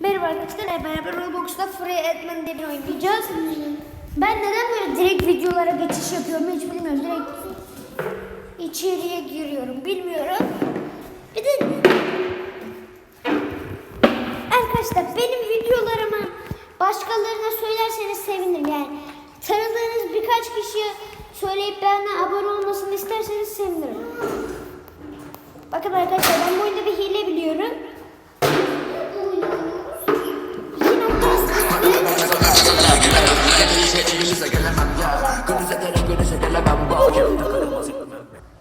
Merhaba arkadaşlar, beraber Roblox'ta Free Edman diye bir oyun oynayacağız. Ben neden böyle direkt videolara geçiş yapıyorum hiç bilmiyorum. Direkt içeriye giriyorum, bilmiyorum. Bir de arkadaşlar benim videolarımı başkalarına söylerseniz sevinirim. Yani tanıdığınız birkaç kişiye söyleyip bana abone olmasını isterseniz sevinirim. Bakın arkadaşlar ben bu oyunda bir hile biliyorum.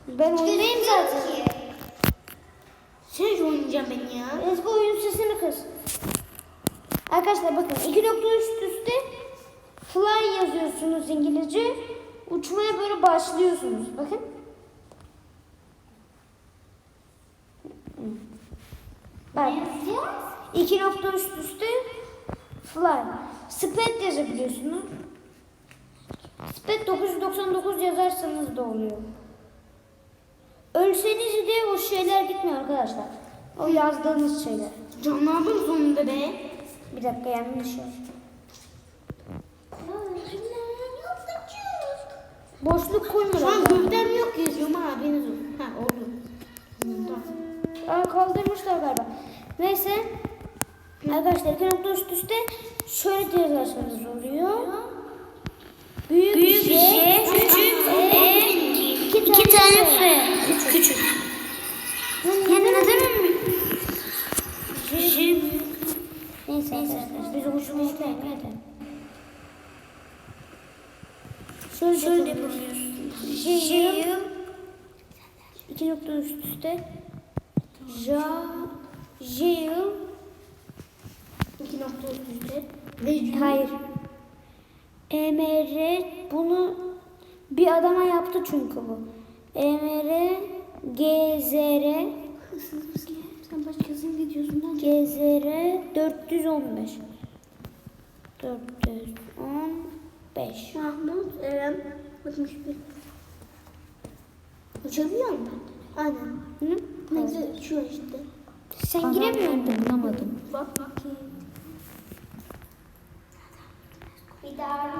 Ben oyundayım zaten. Sen hiç oynayacağım ben ya. Ezgi oyun sesini kız. Arkadaşlar bakın iki nokta üst üste fly yazıyorsunuz İngilizce. Uçmaya böyle başlıyorsunuz. Bakın. Bak. İki nokta üst üste fly. Sped yazabiliyorsunuz. Sped 999 yazarsanız da oluyor. Ölseniz de o şeyler gitmiyor arkadaşlar. O yazdığınız şeyler. Can ne yapıyorsun sonunda be? Bir dakika yanlış yazdım. Boşluk koymuyor. Şu an gövdem yok yazıyorum ha haberiniz olsun. Ha oldu. Aa, kaldırmışlar galiba. Neyse. Arkadaşlar iki nokta üst üste şöyle de yazarsanız oluyor. Büyük, Büyük J, J, küçük E, E, iki, iki tane F. Küçük. Küçük. Yani ne demek J. Neyse arkadaşlar biz hoşuma gitmeyin. Hadi. Şöyle Şöyle yapalım. yapabiliyorsun. J'yi iki nokta üst üste Ja J'yi İki nokta üst üste. Ve hayır EMR bunu bir adama yaptı çünkü bu. EMR GZR Sen başkasının videosunu aç. GZR 415 415 Mahmut Eren 61. Uçabiliyor musun ben? Aynen. Hı? Neyse şu işte. Sen giremiyor musun? Bulamadım. Bak bakayım. Daha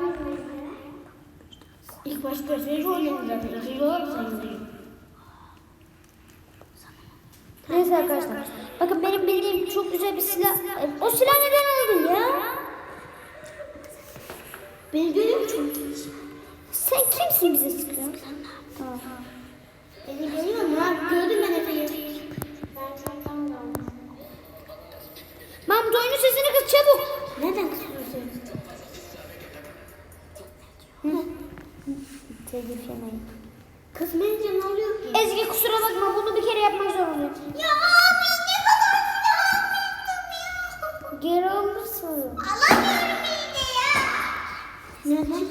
İlk başta olarak sayılıyor. Neyse arkadaşlar. Bakın benim bildiğim çok güzel bir silah. E, O silah neden aldın ya? Beni görüyor musun? Sen kimsin bize sıkıyorsun? Tamam. Beni görüyor? Ha, gördüm ben Efe'yi. Mahmut oyunun sesini kız çabuk. Neden kısıyorsun? Telif yemeyin. Kısmayınca ne oluyor ki? Ezgi kusura bakma bunu bir kere yapmak zorundayım. Ya abi ne kadar Geri alırsın. Alamıyorum yine ya. Neden?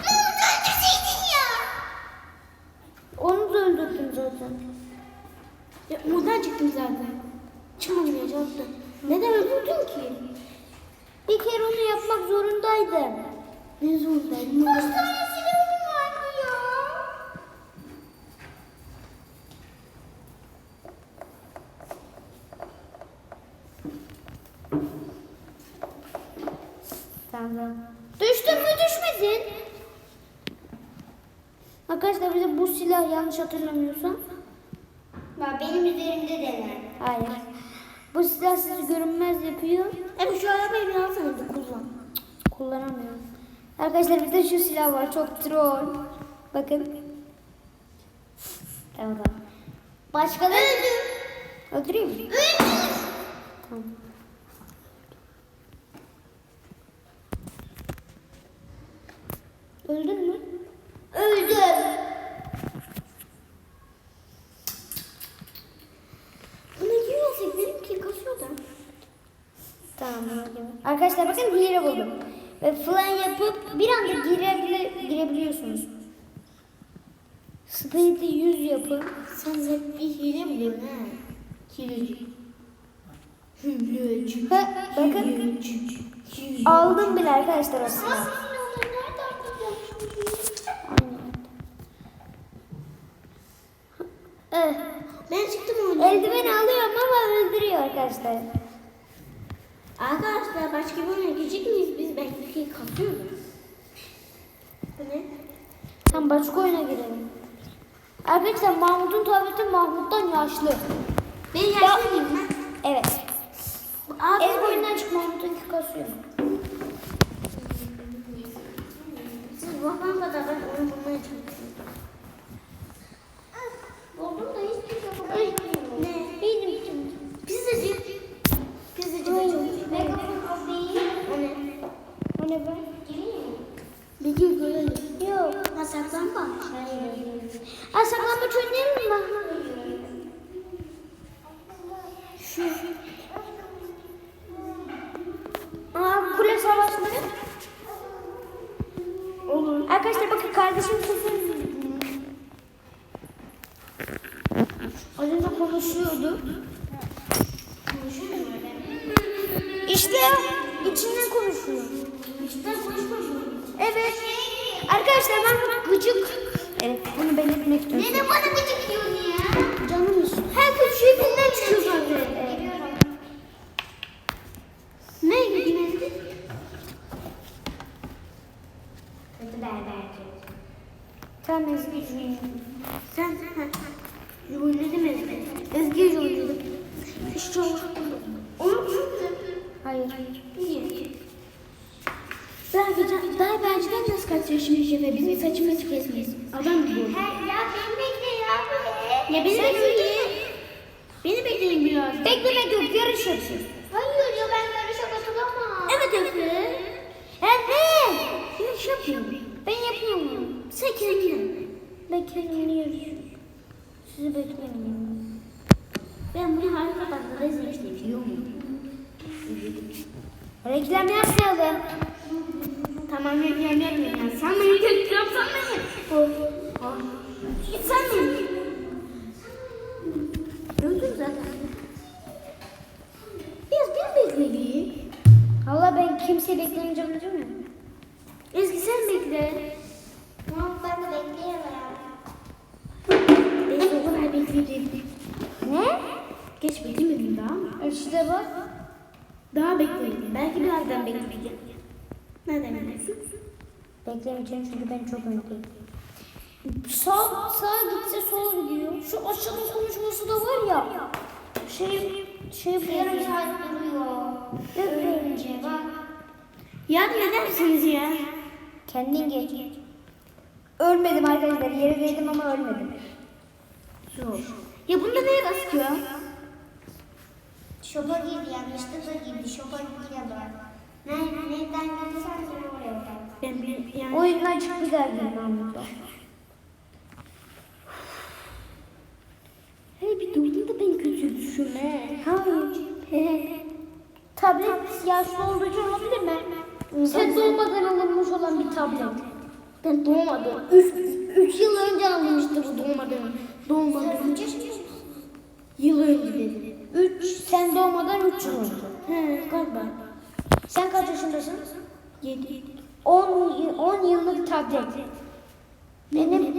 Umut öldürseydin ya. Onu da öldürdüm zaten. Ya Umut'dan çıktım zaten. Çıkmadım ya cevapta. Neden öldürdün ki? Bir kere onu yapmak zorundaydım. Ne zorundaydım? Kaç tane silahım vardı ya? Tamam. Düştün mü düşmedin? Arkadaşlar bize bu silah yanlış hatırlamıyorsam. Bak benim üzerimde dener. Hayır. Bu silah sizi görünmez yapıyor. E şu arabayı bir alsana bir kullan. Kullanamıyorum. Arkadaşlar bir de şu silah var. Çok troll. Bakın. Tamam tamam. Başka da... Öldüreyim mi? Tamam. Öldün mü? Öldüm. Buna girersek benimki kasıyor da. Tamam. Arkadaşlar bakın hile buldum. Ve fly yapıp bir anda girebile, girebiliyorsunuz. Speed'i 100 yapın. Sen hep bir hile ha. Hileci. Hileci. Ha, bakın. Aldım bile arkadaşlar o silahı. Eh, Ben çıktım oyundan. Eldiveni alıyorum ama öldürüyor arkadaşlar. Başka bir oyuna gidecek miyiz biz? Belki kalkıyoruz. Bu ne? Tamam başka oyuna girelim. Arkadaşlar Mahmut'un tableti Mahmut'tan yaşlı. Ben yaşlı mıyım ben? Evet. Aa, Ez boyundan çık Mahmut'unki kasıyor. Siz babam kadar ben oyun bulmaya çalışıyorum. Buldum da hiçbir şey Ay, yapamadım. ne? Benim için. Pizzacı. Pizzacı da çok Megafon o değil. O ne? O ne be? Video görelim. Yok. Ha saklambaç. Hayır. Ha saklambaç oynayalım mı? Şu. Kule savaşları. Olur. Arkadaşlar bakın kardeşim sesini Az önce konuşuyordu. İşte içinden konuşuyor. İşte konuşmuyor. Evet. Arkadaşlar ben gıcık. Evet bunu belirtmek istiyorum. Neden bana gıcık diyorsun ya? Canım istiyor. Her kötü şey bundan çıkıyor zaten. Ne gitmedi? Tamam Ezgi. Sen sen. Oynadım Ezgi. Ezgi oynadım. Hiç çok Onu mu? Hayır. Niye? Ben gideceğim. Daha benciden nasıl kaçıyor şimdi şefe? Bizim saçımızı kesmeyiz. Adam gibi oldu. Ya beni bekle ya. Beni bekleyin. Beni bekleyin biraz. Beklemek yok yarış yapıyoruz. Hayır ya ben yarışa katılamam. Evet Efe. Evet. Yarış yapıyorum. Ben yapıyorum. Kendin. Bekleyin yarış. Sizi bekleyin. Ben bunu harika tatlı rezil işte biliyor muyum? Reklam yapmayalım. Tamam yapıyorum yapıyorum. Sen beni reklam sanmayın. Sen beni. Değil mi? Ezgi sen bekle. Tamam ben bekleyemem. Ben de bunu bekleyeceğim. Ne? Geç beklemedim daha ama. İşte bak. Daha bekleyin. Belki birazdan bekleyeceğim. Nereden biliyorsun? Beklemeyeceğim çünkü ben çok öndeyim. Sağ, sağa gitse sola gidiyor. Şu aşağıda konuşması da var ya. Şey, şey yarım saat duruyor. Önce bak. Yardım edersiniz ya. Kendin geç. Ölmedim arkadaşlar. Yerdeydim ama ölmedim. Zor. Ya bunda neye basıyor? Şopa girdi yanlışlıkla girdi. Şopa girdi. Ne, neden girdiysen sen oraya bak. Ben bir yani... Oyundan çıktı derdim Mahmut'la. Hey bir durdun da beni kötü düşürme. Hayır. tablet yaşlı olduğu için olabilir mi? Sen doğmadan alınmış olan bir tablet. Ben doğmadım. Üç, üç yıl önce alınmıştı bu doğmadan. Doğmadım. Yıl önce. Üç, sen doğmadan 3 yıl önce. He galiba. Sen kaç yaşındasın? Yedi. 10 10 yıllık tablet. Benim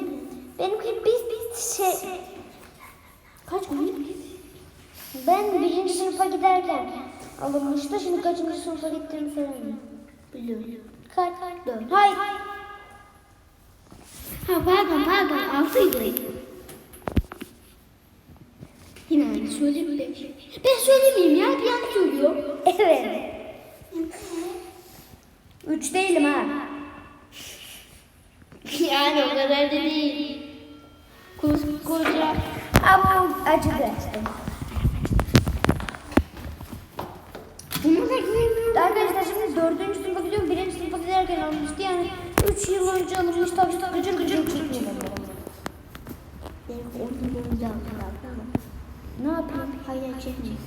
benimki biz biz şey Kaç gün? ben birinci sınıfa giderken alınmıştı. Şimdi kaçıncı sınıfa gittiğimi söylemiyorum. Biliyorum. Kaç? Dört. Hayır. Ha pardon pardon altıydı. Yine aynı söyleyeyim de. Ben söylemeyeyim ya bir yanlış söylüyor. Evet. Üç değilim ha. Yani o kadar da değil. Koskoca. Ama acıdı. Bunu da giyemiyorum. Arkadaşlar Giderken almıştı. Yani üç yıl önce alınmış tablet gıcır gıcır çekiyor. Benim on yıl önce aldılar. Ne yapayım? Hayır çekmeyin.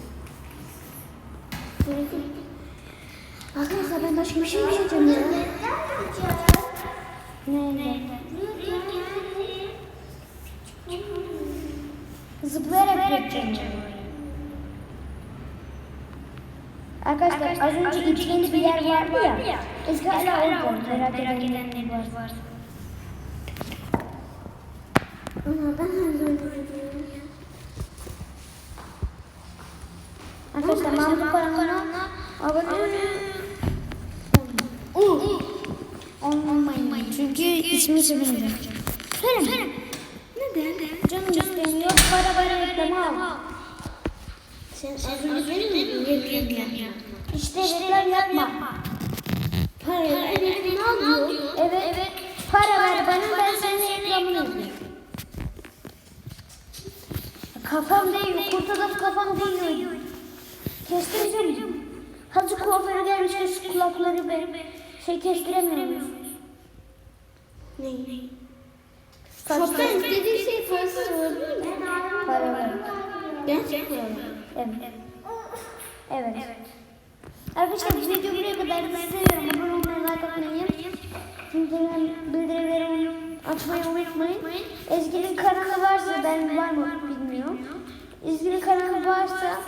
Arkadaşlar ben başka bir şey diyeceğim ya? Ne? Zıplayarak geçeceğim. Arkadaşlar az önce içkili bir yer vardı ya. Eski hala orada. Merak edenler var. Ama ben. Arkadaşlar Mahmut Karaman'a Abone olmayın. Çünkü ismi sevindim. Söyle. Neden? Canım istemiyor. Para para reklamı al. Sen az önce dedin mi? Reklam yap. İşte reklam yapma. Para ver. Ne yapıyor? Evet. evet. Para ver bana ben senin reklamını yapayım. Kafam değil, kurt adam kafam değil. Kestireceğim. Hacı kuaföre gelmiştir şu kulakları be. Şey kestiremiyoruz. Ne? Saçları. Şoptan istediğin şey parasız mi? Para ver. Gerçek Evet. Evet. Arkadaşlar bu video buraya kadar. Seviyorum. Abone olmayı, like atmayı. Bildirim, bildirimleri açmayı unutmayın. Ezgi'nin kanalı varsa ben var mı bilmiyorum. Ezgi'nin kanalı varsa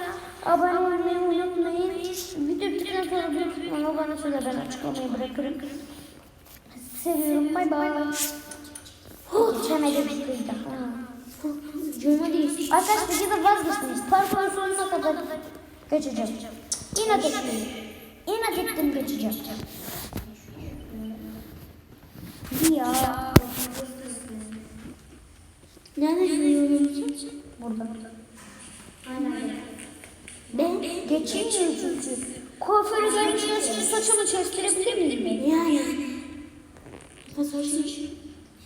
abone olmayı unutmayın. Video bittikten sonra o bana söyler ben açıklamayı bırakırım. Seviyorum. Bay bay. Geçemedim. Cuma değil. Arkadaşlar videoda vazgeçtiniz. Parkurun sonuna kadar geçeceğim. İnat ettim. İnat ettim geçeceğim. Ya. Nerede yürüyorsun? Burada. Ben geçemiyorum çünkü. Kuaföre gelmişler şimdi saçımı kestirebilir miyim? Yani. Fasarsın.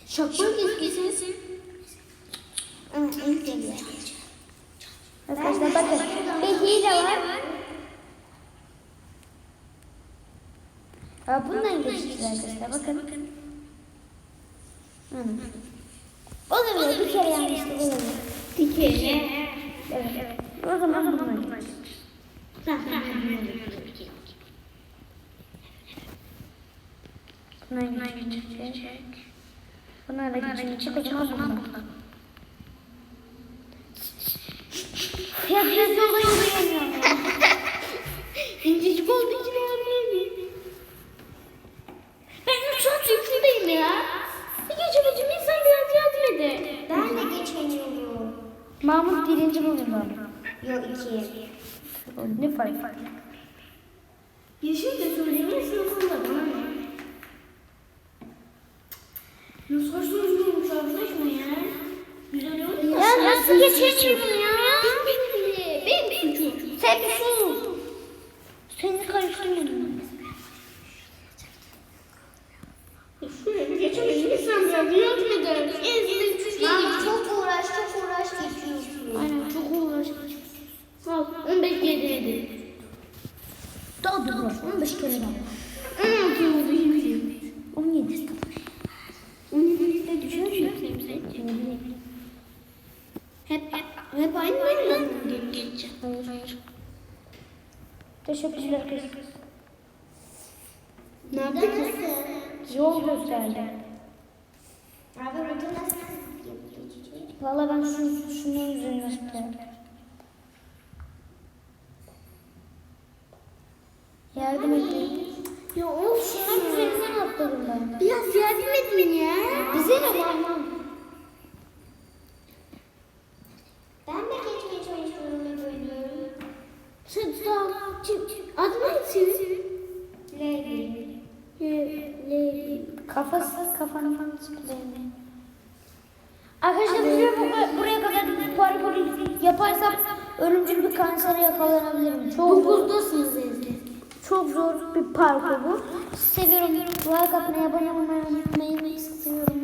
Şapka kesin. Arkadaşlar bakın. Bir hile var. Ha, bundan geçeceğiz arkadaşlar bakın. Hı. Olabilir bir kere yanlışlık olabilir. Bir kere. Evet. evet. O zaman bundan geçeceğiz. Bundan geçecek. Bunlar da geçecek. O zaman bundan. Ya düz yola yürüyemiyorum. İncecik olduğu için anlayamıyorum. Ben üç saat yüklüdeyim ya. Bir geçemedim insan biraz yardım eder. Ben de geçemiyorum. Mahmut birinci bölümde. Yok iki. Ne fark? Yeşil de söylemeyi sınıfında bana ne? Nasıl hoşlanıyormuş arkadaşım ya? Güzel oldu. Ya nasıl geçemiyorum ya? Sen sus. Seni karıştırmadım. Biraz yardım eder. Ezdim çocuğu. çok uğraş, çok uğraş geçiyorsun. Aynen çok uğraş. Al 15 yedi Daha dur, 15 kere daha. 16 oldu 20. 17. 17 de düşünüyor Hep, hep, hep aynı bölümden mi hayır. Teşekkürler kız. Ne yaptık kız? Yol gösterdi. Abi burada nasıl Valla ben şunu, şunun üzerine tutuyorum. Yardım edin. Ya of Şunun üzerinden atladım ben. Biraz yardım edin ya. Bize ne lan? Ben de ve bölüyorum. Sen sağ çık. Adın ne senin? Leyli. Leyli. Kafası kafanı falan sıkılayım. Arkadaşlar bu, buraya kadar parkur yaparsam ölümcül bir kansere yakalanabilirim. Çok zor, Dokuzdasınız evde. çok zor bir parkur bu. Seviyorum. Like atmayı, abone olmayı unutmayın. Seviyorum.